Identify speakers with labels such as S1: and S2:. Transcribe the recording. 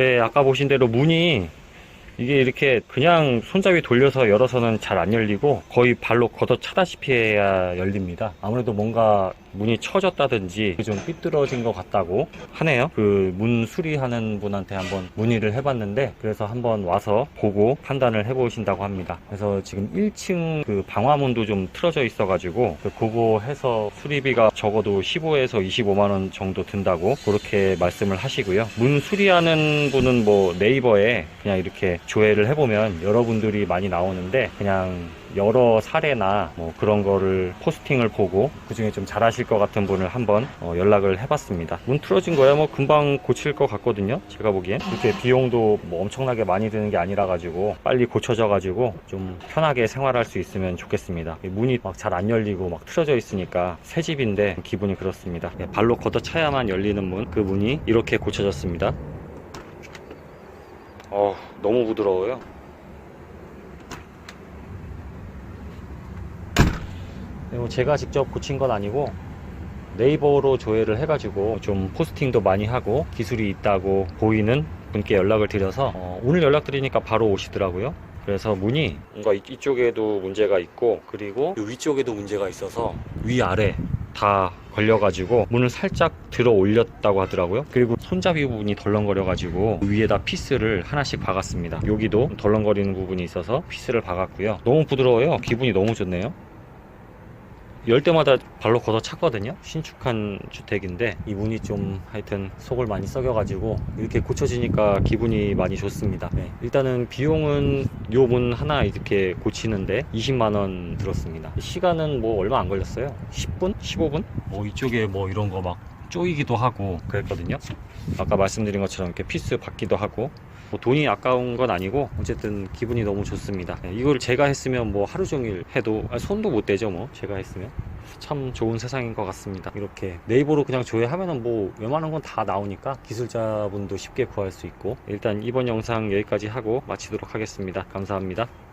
S1: 네, 아까 보신 대로 문이 이게 이렇게 그냥 손잡이 돌려서 열어서는 잘 안 열리고 거의 발로 걷어 차다시피 해야 열립니다. 아무래도 뭔가 문이 처졌다든지 좀 삐뚤어진 것 같다고 하네요. 그 문 수리하는 분한테 한번 문의를 해봤는데 그래서 한번 와서 보고 판단을 해보신다고 합니다. 그래서 지금 1층 그 방화문도 좀 틀어져 있어가지고 그 그거 해서 수리비가 적어도 15에서 25만 원 정도 든다고 그렇게 말씀을 하시고요. 문 수리하는 분은 뭐 네이버에 그냥 이렇게 조회를 해보면 여러분들이 많이 나오는데 그냥 여러 사례나 뭐 그런 거를 포스팅을 보고 그 중에 좀 잘하실 것 같은 분을 한번 어, 연락을 해봤습니다. 문 틀어진 거야 뭐 금방 고칠 것 같거든요. 제가 보기엔 이렇게 비용도 뭐 엄청나게 많이 드는 게 아니라 가지고 빨리 고쳐져 가지고 좀 편하게 생활할 수 있으면 좋겠습니다. 이 문이 막 잘 안 열리고 막 틀어져 있으니까 새 집인데 기분이 그렇습니다. 예, 발로 걷어 차야만 열리는 문 그 문이 이렇게 고쳐졌습니다. 어 너무 부드러워요. 이거 제가 직접 고친 건 아니고 네이버로 조회를 해가지고 좀 포스팅도 많이 하고 기술이 있다고 보이는 분께 연락을 드려서 어, 오늘 연락드리니까 바로 오시더라고요. 그래서 문이 뭔가 이- 이쪽에도 문제가 있고 그리고 이 위쪽에도 문제가 있어서 위아래 다 걸려가지고 문을 살짝 들어 올렸다고 하더라고요. 그리고 손잡이 부분이 덜렁거려가지고 위에다 피스를 하나씩 박았습니다. 여기도 덜렁거리는 부분이 있어서 피스를 박았고요. 너무 부드러워요. 기분이 너무 좋네요. 열 때마다 발로 걷어 찼거든요. 신축한 주택인데 이 문이 좀 하여튼 속을 많이 썩여가지고 이렇게 고쳐지니까 기분이 많이 좋습니다. 네, 일단은 비용은 요 문 하나 이렇게 고치는데 20만 원 들었습니다. 시간은 뭐 얼마 안 걸렸어요. 10분? 15분? 뭐 이쪽에 뭐 이런 거막 쪼이기도 하고 그랬거든요. 아까 말씀드린 것처럼 이렇게 피스 받기도 하고 뭐 돈이 아까운 건 아니고 어쨌든 기분이 너무 좋습니다. 네, 이걸 제가 했으면 뭐 하루 종일 해도 아, 손도 못 대죠 뭐 제가 했으면 참 좋은 세상인 것 같습니다. 이렇게 네이버로 그냥 조회하면은 뭐 웬만한 건 다 나오니까 기술자분도 쉽게 구할 수 있고 일단 이번 영상 여기까지 하고 마치도록 하겠습니다. 감사합니다.